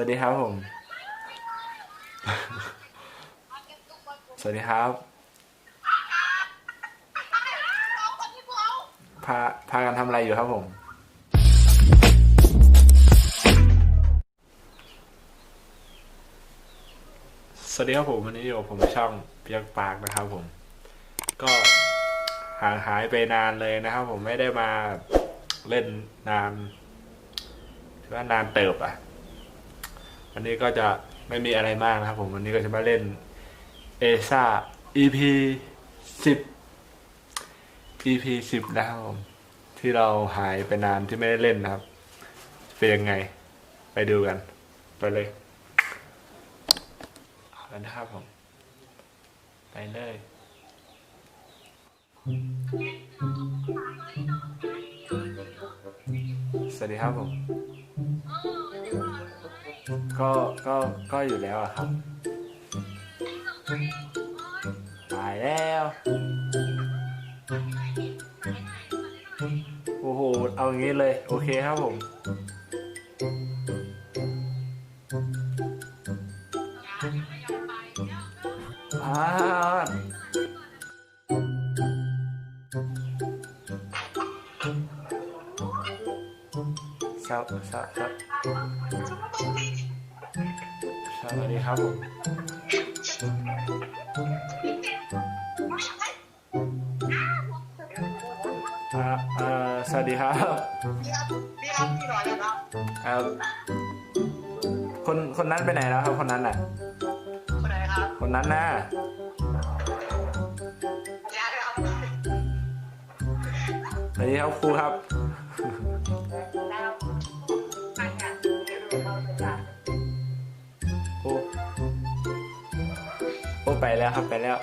วัสดีครับผม สวัสดีครับพาพากันทำอะไรอยู่ครับผม สวัสดีครับผมวันนี้อยู่กับผมช่องเปียกปากนะครับผม ก็ห่างหายไปนานเลยนะครับผมไม่ได้มาเล่นนานถือว่านานเติบอะ วันนี้ก็จะไม่มีอะไรมากนะครับผมวันนี้ก็จะมาเล่นเอซ่า EP สิบ EP สิบนะครับผมที่เราหายไปนานที่ไม่ได้เล่นนะครับ เป็นยังไง ไปดูกัน ไปเลยเอาแล้วนะครับผม ไปเลยสวัสดีครับผม ก็ก็ก็อยู่แล้วอะครับตายแล้ว โอ้โห เอาอย่างนี้เลย โอเคครับผมอ่าสวสวสว สวัสดีครับผมอ่าเอ่อสวัสดีครับพี่ครับพี่ครับพี่หน่อยนะครับครับคนคนนั้นไปไหนแล้วครับ คนนั้นน่ะ คนไหนครับคนนั้นน่ะยาครับสวัสดีครับครูครับ ไปแล้วครับไปแล้ว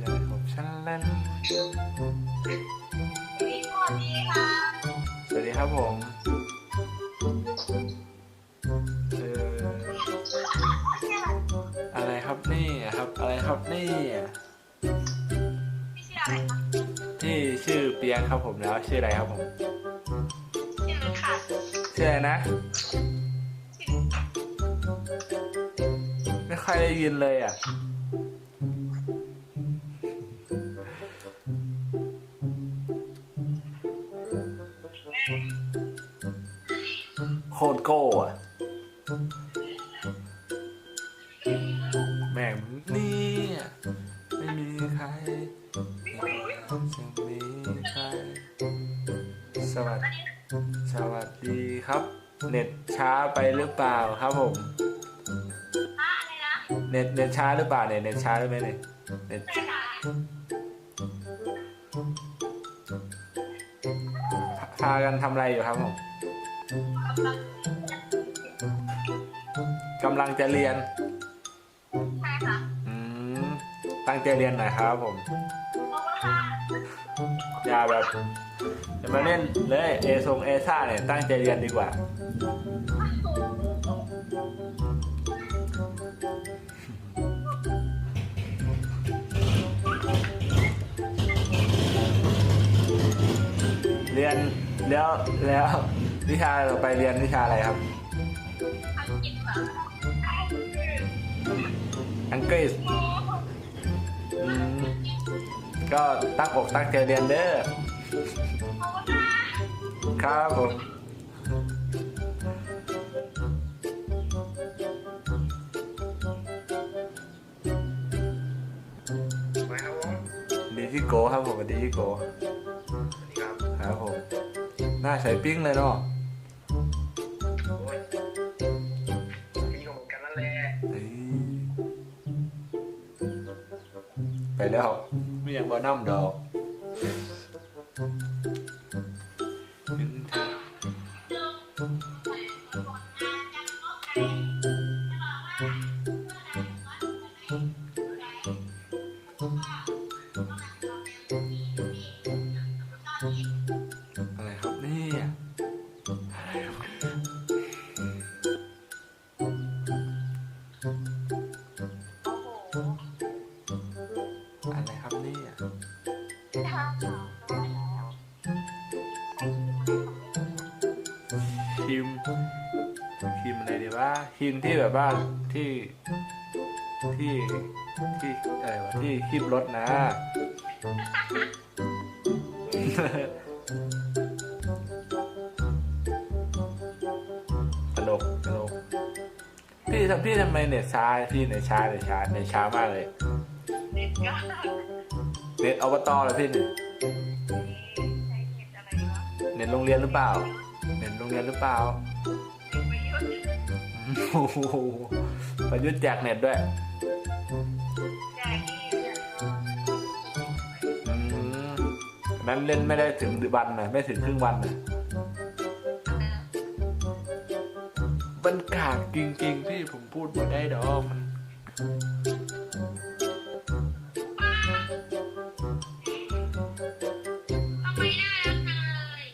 จะผมฉันเล่นพี่สวัสดีค่ะสวัสดีครับผมเอออะไรครับนี่ครับอะไรครับนี่พี่ชื่ออะไรคะที่ชื่อเปียงครับผมแล้วชื่ออะไรครับผมชื่อค่ะชื่ออะไรนะ ไม่ค่อยได้ยินเลยอะ โคตรโก้อะแม่งนี่ไม่มีใครจะมีใคร สวัสดีสวัสดีครับ เน็ตช้าไปหรือเปล่าครับผม นะเน็ตเน็ตช้าหรือเปล่าเนี่ยเน็ตช้าหรือไม่เนี่ยเน็ตไม่ค่ะพากันทำอะไรอยู่ครับผมกำลังจะเรียนใช่ค่ะอืมตั้งใจเรียนหน่อยครับผมเพราะว่าอย่าแบบอย่ามาเล่นเลยเอทรงเอซ่าเนี่ยตั้งใจเรียนดีกว่า รียนแล้วแล้ววิชาเราไปเรียนวิชาอะไรครับ อังกฤษค่ะอังกฤษอืมก็ตั้งอกตั้งใจเรียนเด้อครับผมไปครับผมดีที่โกครับผมดีที่โกครับครับผม หน้าใสปิ้งเลยเนาะโอ้ยมีของกันนั่นแหละเฮ้ยไปแล้วไม่อยากบ่น้ำดอกถึงเธอ ที่แบบว่าที่ที่ที่อะไรวะที่คีบรถนะ ตลกตลกพี่ทำพี่ทำไมเน็ตช้าพี่เน็ตช้าเน็ตช้าเน็ตช้ามากเลย เน็ตก็เน็ตอบตเหรอพี่เนี่ยใช้เน็ตอะไรวะเน็ตโรงเรียนหรือเปล่า เน็ตโรงเรียนหรือเปล่า โอ้โหประยุทธ์แจกเน็ตด้วยแจกที่เนี่ยอืมนั้นเล่นไม่ได้ถึงวันนะไม่ถึงครึ่งวันนะมันกากจริงๆพี่ผมพูดหมดได้ดอกมันทำไมน่ารักจังเลย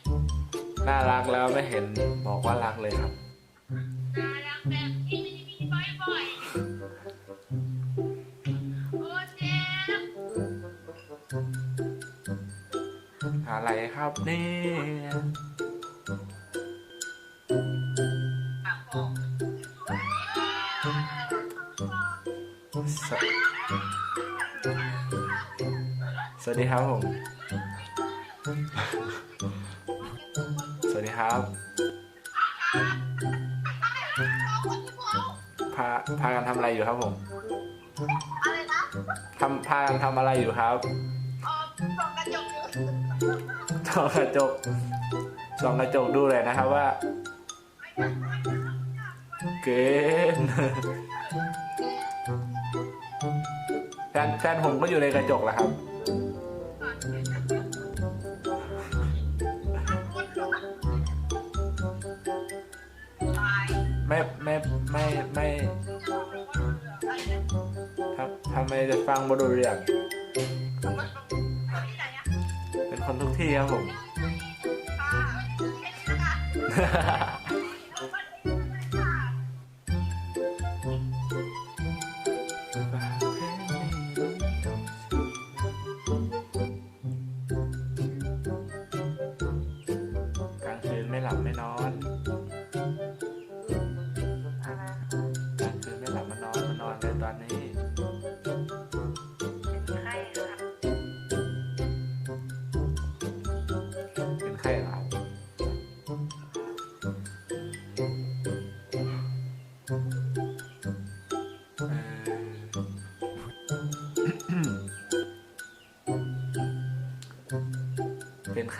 น่ารักแล้วไม่เห็นบอกว่ารักเลยครับ อะไรครับเนี่ยปากบอกสวสวัสดีครับผม สวัสดีครับ พาพากันทำอะไรอยู่ครับผม อะไรนะทำพากันทำอะไรอยู่ครับ ส่องกระจกส่องกระจกดูเลยนะครับว่า เกณฑ์แฟนแฟนผมก็อยู่ในกระจกแหละครับ ไม่ไม่ไม่ไม่ทำทำไมจะฟังบดูเรื่อง คนทุกที่ครับผม ค่ะ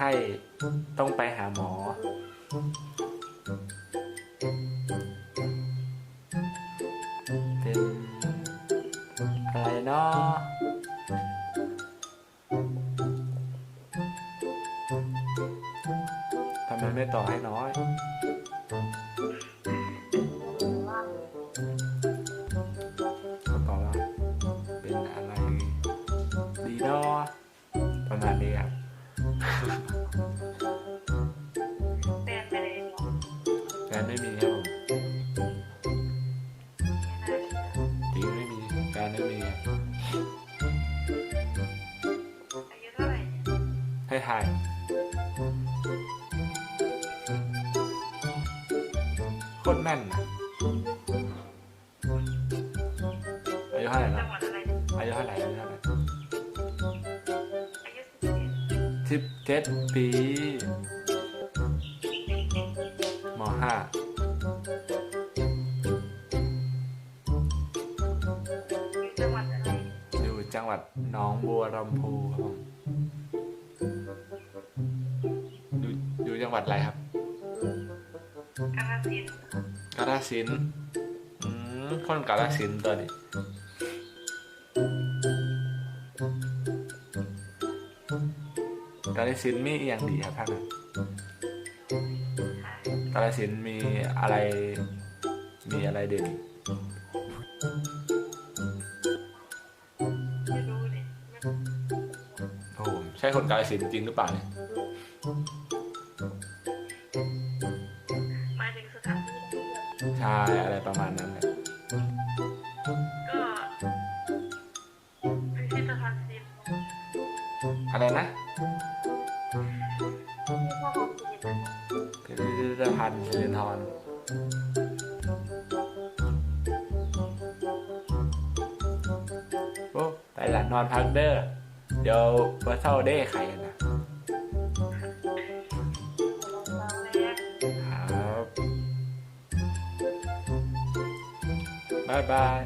ไข้ต้องไปหาหมอ 7 ปีม5จังหวัดอะไรอยู่จังหวัดหนองบัวลำพูครับผมอยู่อยู่จังหวัดอะไรครับกาฬสินธุ์กาฬสินธุ์อืมคนกาฬสินธุ์ตัวนี้าฬสินธุ์มีอหย่างดีครับท่านนะกาฬสินธุ์มีอะไร มีอะไรเด่นไม่รู้เลยมันโอ้โหใช่คนกาฬสินธุ์จริงหรือเปล่าเนี่ยหมายถึงสถานที่ท่องเที่ยวใช่อะไรประมาณนั้นแหละ ดี๋ยวเมื่อเช้าได้ไข่นะครับบายบาย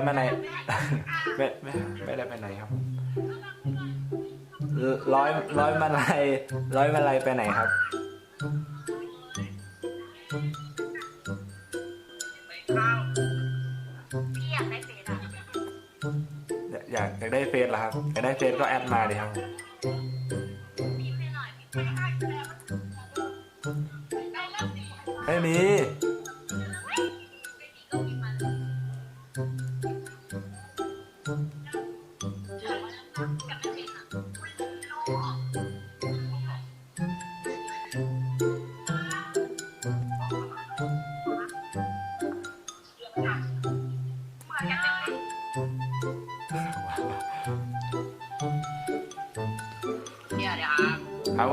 ร้อยมาไหนไม่ไม่ไม่ได้ไปไหนครับผมร้อยร้อยมาลัยร้อยมาลัยไปไหนครับ อยากอยากได้เฟซเหรอครับอยากได้เฟซก็แอดมาดิครับผมไม่มี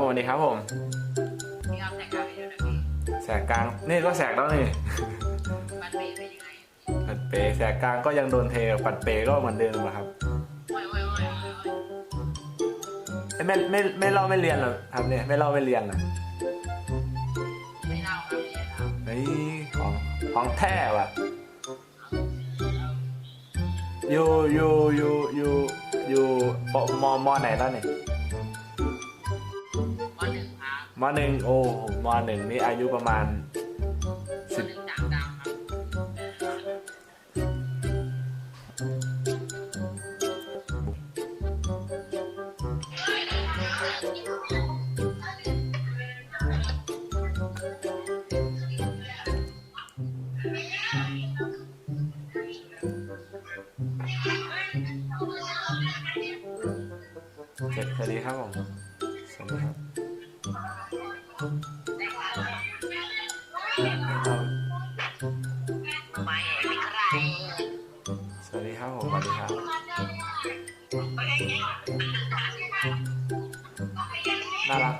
วัสดีครับผมนี่ครับแต่งกายเดี๋ยวนะพี่แสกกลางนี่ก็แสกแล้วนี่มันเป็นไปยังไงปัดเปแสกกลางก็ยังโดนเทปัดเปก็เหมือนเดิมอะครับโอ้ยโอ้ยโอ้ยโอ้ยโอ้ยเอ้ยไม่ไม่ไม่เล่าไม่เรียนเหรอครับเนี่ยไม่เล่าไม่เรียนเหรอไม่เล่าครับไม่เล่าเฮ้ยของของแท้ว่ะอยู่อยู่อยู่อยู่อยู่ปมมไหนแล้วเนี่ยวันหนึ่งครับ มหนึ่งโอ้มหนึ่งนี่อายุประมาณ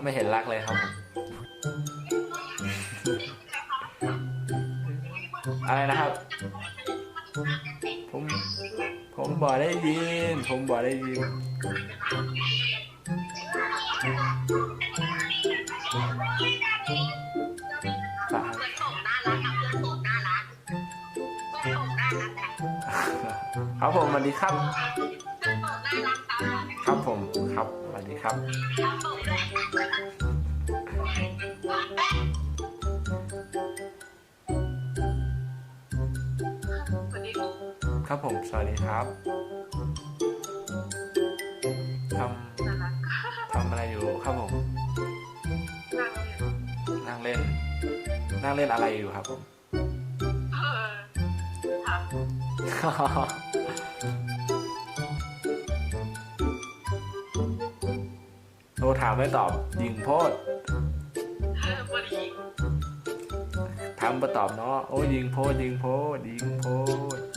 ไม่เห็นรักเลยครับผมอะไรนะครับ ผม ผมบอกได้ยิน ผมบอกได้ยินป่ะเพื่อนผมน่ารักครับเพื่อนผมน่ารักเพื่อนผมน่ารักครับครับผมสวัสดีครับ ครับผม สวัสดีครับทน่ารักำทำอะไรอยู่ครับผม นั่งเรียนนั่งเล่น นั่งเล่นอะไรอยู่ครับผม เออครับโทรถามไม่ตอบยิงโพดเออวันนี้ถามมาตอบเนาะโอ้ยยิงโพดยิงโพดยิงโพด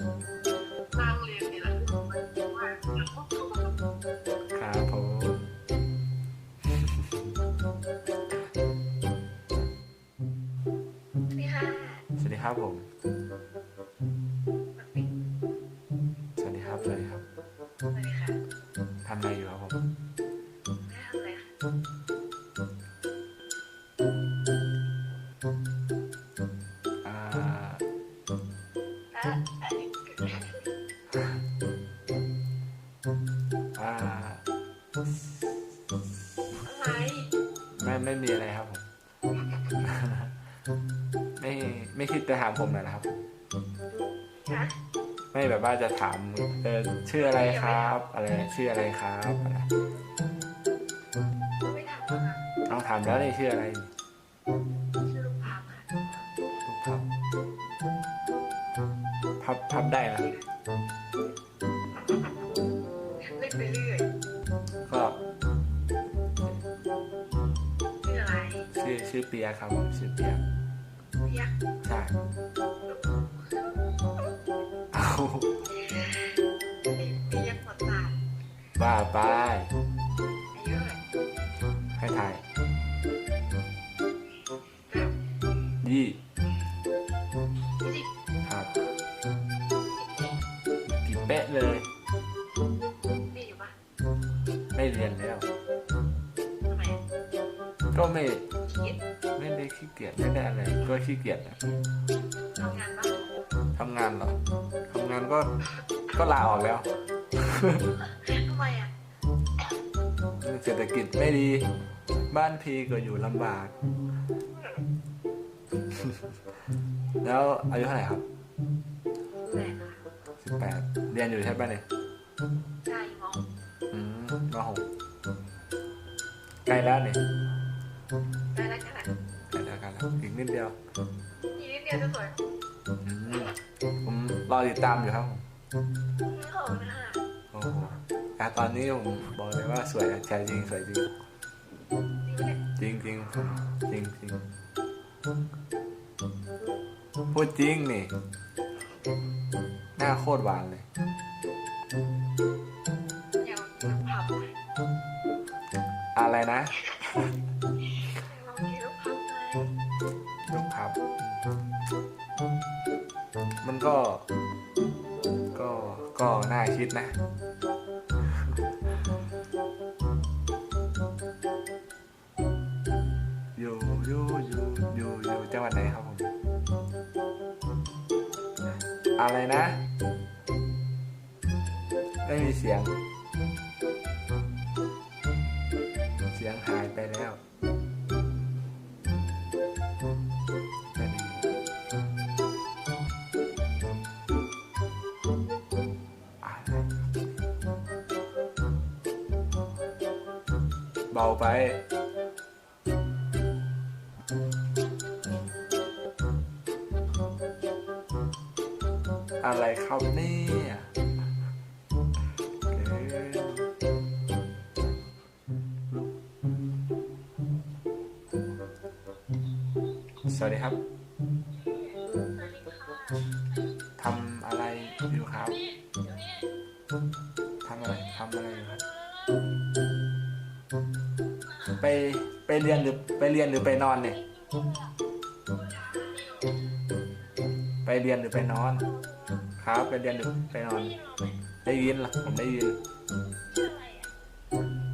ครับผม สวัสดีครับ สวัสดีครับสวัสดีค่ะทำอะไรอยู่ครับผมไม่ทำอะไรค่ะอ่าและอันนี้คืออ่าอะไรไม่ไม่มีอะไรครับผม ไม่คิดจะถามผมนะครับ นะไม่แบบว่าจะถามเออชื่ออะไรครับ อะไรชื่ออะไรครับอะไรไม่เอาถามแล้วนี่ชื่ออะไรชื่อลูกพักค่ะลูกพับพับพับได้ไหมรับเล่นไปเรื่อยก็ชื่ออะไรชื่อชื่อเปียครับผมชื่อเปียเปีย เอาเปียกหมดตาบ้าไปอายุเลยให้ทาย ขี้เกียจนะทำงานปะทำงานเหรอทำงานก็ก็ลาออกแล้ว ทำไมอะเศรษฐกิจไม่ดี บ้านพีก็อยู่ลำบาก แล้วอายุเท่าไหร่ครับแรงค่ะสิบแปดเรียนอยู่ใช่ปะเนี่ยใช่มองอืมมหกใกล้แล้วเนี่ย นแล้วอีกนิดเดียวอีกนิดเดียวจะสวยอืมผมรอติดตามอยู่ครับผมขอบคุณค่ะโอ้โหแต่ตอนนี้ผมบอกเลยว่าสวยอะใช่จริงสวยจริง จริงปะเนี่ยจริงจริงจริงจริงพูดจริงนี่ หน้าโคตรหวานเลย อยากลองกินผับไหมอะไรนะ ก็ ก็ก็น่าคิดนะ อยู่อยู่อยู่อยู่อยู่จังหวัดไหนครับผม อะไรนะ ไม่มีเสียง เบาไป อะไรครับนี่ เรียนหรือไปเรียนหรือไปนอนเนี่ย ไปเรียนหรือไปนอน ครับไปเรียนหรือไปนอน ได้ยินเหรอผมได้ยิน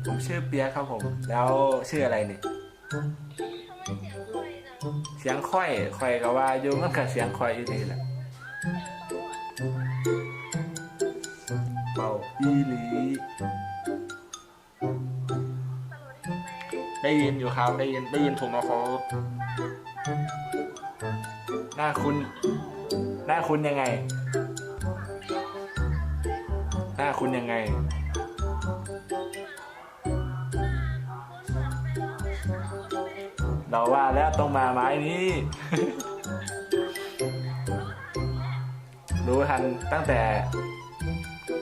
ผมชื่อเปียครับผม แล้วชื่ออะไรเนี่ยเสียงค่อยค่อยก็ว่าอยู่มันกับเสียงค่อยอยู่นี่แหละเบาอีหลี ได้ยินอยู่ครับ ได้ยินได้ยินผมมาเขาหน้าคุณ หน้าคุณยังไง หน้าคุณยังไง เราว่าแล้วต้องมาไม้นี้ รู้ทันตั้งแต่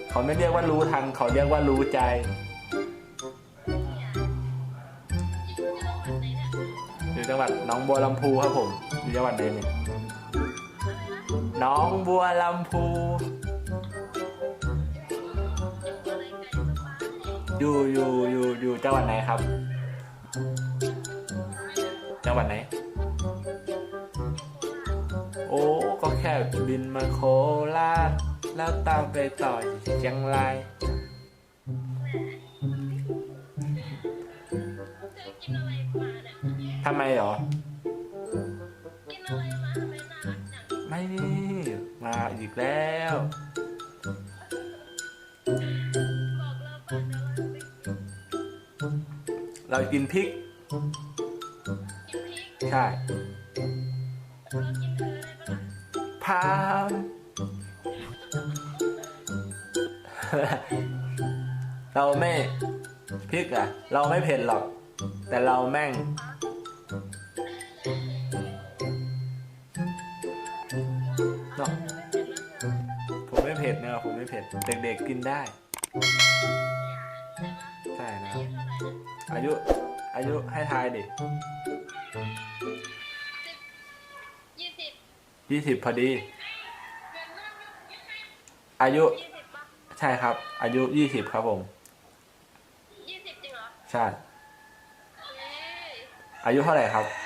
เขาไม่เรียกว่ารู้ทัน เขาเรียกว่ารู้ใจ จังหวัดหน้องบัวลำพูครับผมอยู่จังหวัดไหนเนี่ยหน้องบัวลำพู อยู่อยู่อยู่อยู่จังหวัดไหนครับ จังหวัดไหน โอ้ก็แค่บินมาโคราชแล้วตามไปต่อเชียงราย ทำไมหรอไม่นี่ มาอีกแล้วเรากินพริกใช่พามเราไม่พริกอะเราไม่เผ็ดหรอก แต่เราแม่ง เนาะผมไม่เผ็ดนะผมไม่เผ็ดเด็กๆกินได้ใช่นะอายุอายุให้ทายดิยี่สิบพอดี อายุ ใช่ครับ อายุยี่สิบครับผมยี่สิบจริงเหรอ ใช่ อายุเท่าไหร่ครับ